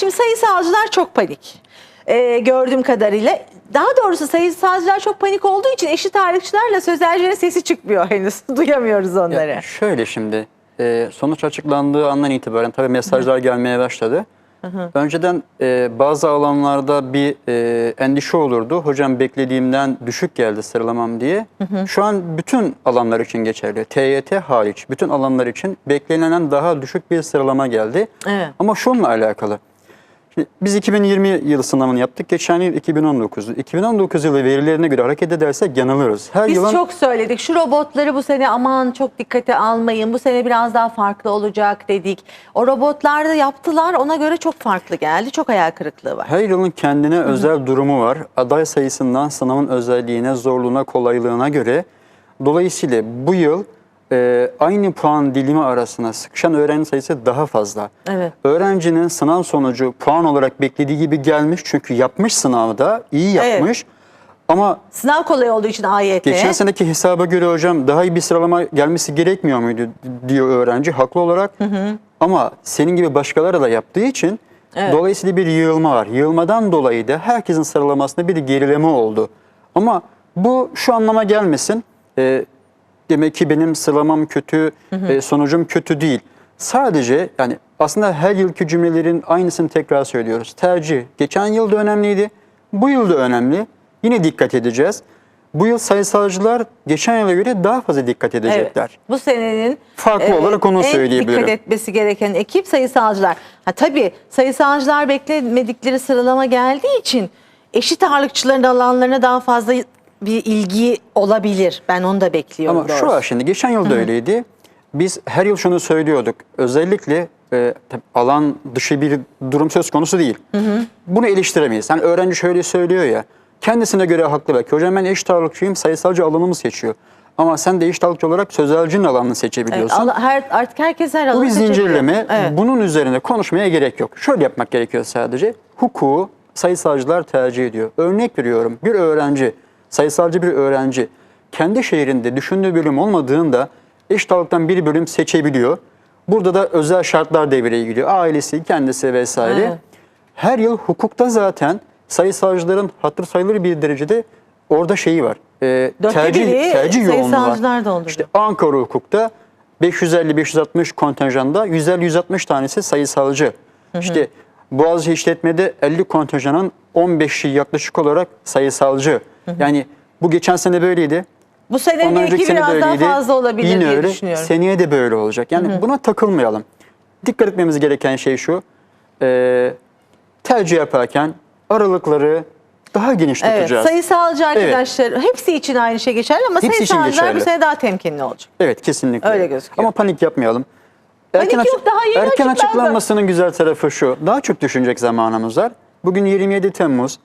Şimdi sayısalcılar çok panik. Ee, gördüğüm kadarıyla. Daha doğrusu sayısalcılar çok panik olduğu için eşit ağırlıkçılarla sözelcilerin sesi çıkmıyor henüz. Duyamıyoruz onları. Ya şöyle şimdi e, sonuç açıklandığı andan itibaren tabii mesajlar gelmeye başladı. Önceden e, bazı alanlarda bir e, endişe olurdu. Hocam beklediğimden düşük geldi sıralamam diye. Şu an bütün alanlar için geçerli. TYT hariç bütün alanlar için beklenenden daha düşük bir sıralama geldi. Evet. Ama şununla alakalı. Biz 2020 yılı sınavını yaptık. Geçen yıl 2019. 2019 yılı verilerine göre hareket edersek yanılırız. Her Biz yılın çok söyledik. Şu robotları bu sene aman çok dikkate almayın. Bu sene biraz daha farklı olacak dedik. O robotlar da yaptılar. Ona göre çok farklı geldi. Çok hayal kırıklığı var. Her yılın kendine özel durumu var. Aday sayısından sınavın özelliğine, zorluğuna, kolaylığına göre. Dolayısıyla bu yıl e, aynı puan dilimi arasına sıkışan öğrenci sayısı daha fazla. Evet. Öğrencinin sınav sonucu puan olarak beklediği gibi gelmiş. Çünkü yapmış sınavda, iyi Evet. yapmış. Ama Sınav kolay olduğu için AYT. geçen seneki hesaba göre hocam daha iyi bir sıralama gelmesi gerekmiyor muydu diyor öğrenci haklı olarak. Ama senin gibi başkaları da yaptığı için Evet. dolayısıyla bir yığılma var. Yığılmadan dolayı da herkesin sıralamasında bir gerileme oldu. Ama bu şu anlama gelmesin. e, demek ki benim sıralamam kötü, e, sonucum kötü değil. Sadece yani aslında her yılki cümlelerin aynısını tekrar söylüyoruz. Tercih geçen yıl da önemliydi, bu yıl da önemli. Yine dikkat edeceğiz. Bu yıl sayısalcılar geçen yıla göre daha fazla dikkat Evet. edecekler. Bu senenin Farklı olarak onu en söyleyebilirim. dikkat etmesi gereken ekip sayısalcılar. Ha tabii sayısalcılar beklemedikleri sıralama geldiği için eşit ağırlıkçıların alanlarına daha fazla bir ilgi olabilir. Ben onu da bekliyorum. Ama şu doğrusu. var şimdi geçen yıl da öyleydi. Biz her yıl şunu söylüyorduk. Özellikle e, tabii alan dışı bir durum söz konusu değil. Bunu eleştiremeyiz. Yani öğrenci şöyle söylüyor ya. Kendisine göre haklı belki. Hocam ben eşit ağırlıkçıyım sayısalcı alanımı seçiyor. Ama sen de eşit ağırlıkçı olarak sözelcinin alanını Evet, seçebiliyorsun. ala- her, artık herkes her Bu alanı bir seçebiliyor. zincirleme. Evet. Bunun üzerine konuşmaya gerek yok. Şöyle yapmak gerekiyor sadece. Hukuku sayısalcılar tercih ediyor. Örnek veriyorum. Bir öğrenci, sayısalcı bir öğrenci kendi şehrinde düşündüğü bölüm olmadığında eşit ağırlıktan bir bölüm seçebiliyor. Burada da özel şartlar devreye giriyor. Ailesi, kendisi vesaire. Evet. Her yıl hukukta zaten sayısalcıların hatır sayılır bir derecede orada şeyi var. E, Dörtte tercih, biri tercih yoğunluğu var. dolduruyor. İşte Ankara hukukta 550-560 kontenjanda 150-160 tanesi sayısalcı. İşte Boğaziçi işletmede 50 kontenjanın 15'i yaklaşık olarak sayısalcı. Yani bu geçen sene böyleydi. Bu sene Ondan belki sene biraz daha fazla olabilir Yine diye öyle. düşünüyorum. Seneye de böyle olacak. Yani buna takılmayalım. Dikkat etmemiz gereken şey şu. e, tercih yaparken aralıkları daha geniş Evet, tutacağız. sayısalcı arkadaşlar hepsi için aynı şey geçerli ama Hepsi sayısalcılar bu sene daha temkinli olacak. Evet kesinlikle. Öyle gözüküyor. Ama panik yapmayalım. Panik yok, daha yeni erken açıklandı. açıklanmasının güzel tarafı şu. Daha çok düşünecek zamanımız var. Bugün 27 Temmuz.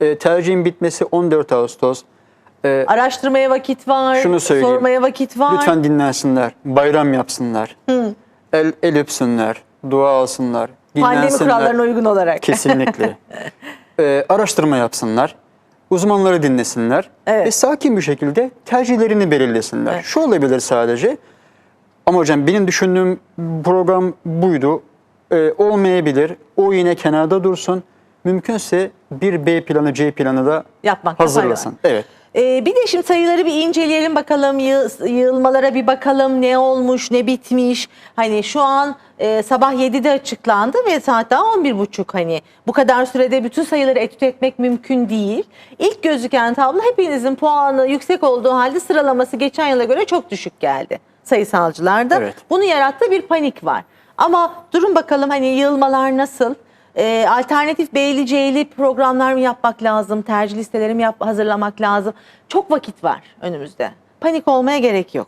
E, tercihin bitmesi 14 Ağustos. E, Araştırmaya vakit var, Şunu söyleyeyim. sormaya vakit var. lütfen dinlensinler. Bayram yapsınlar. El, el öpsünler. Dua alsınlar. Pandemi Dinlensinler. kurallarına uygun olarak. Kesinlikle. E, araştırma yapsınlar. Uzmanları dinlesinler. Evet. Ve sakin bir şekilde tercihlerini belirlesinler. Evet. Şu olabilir sadece. Ama hocam benim düşündüğüm program buydu. E, olmayabilir. O yine kenarda dursun. Mümkünse bir B planı, C planı da var. hazırlasın. Evet. Ee, bir de şimdi sayıları bir inceleyelim bakalım, yığ- yığılmalara bir bakalım ne olmuş, ne bitmiş. Hani şu an e, sabah 7'de açıklandı ve saat daha 11.30 hani. Bu kadar sürede bütün sayıları etüt etmek mümkün değil. İlk gözüken tablo hepinizin puanı yüksek olduğu halde sıralaması geçen yıla göre çok düşük geldi sayısalcılarda. Evet. Bunu yarattığı bir panik var. Ama durun bakalım hani yığılmalar nasıl? Ee, alternatif B'li C'li programlar mı yapmak lazım? Tercih listeleri mi yap hazırlamak lazım? Çok vakit var önümüzde. Panik olmaya gerek yok.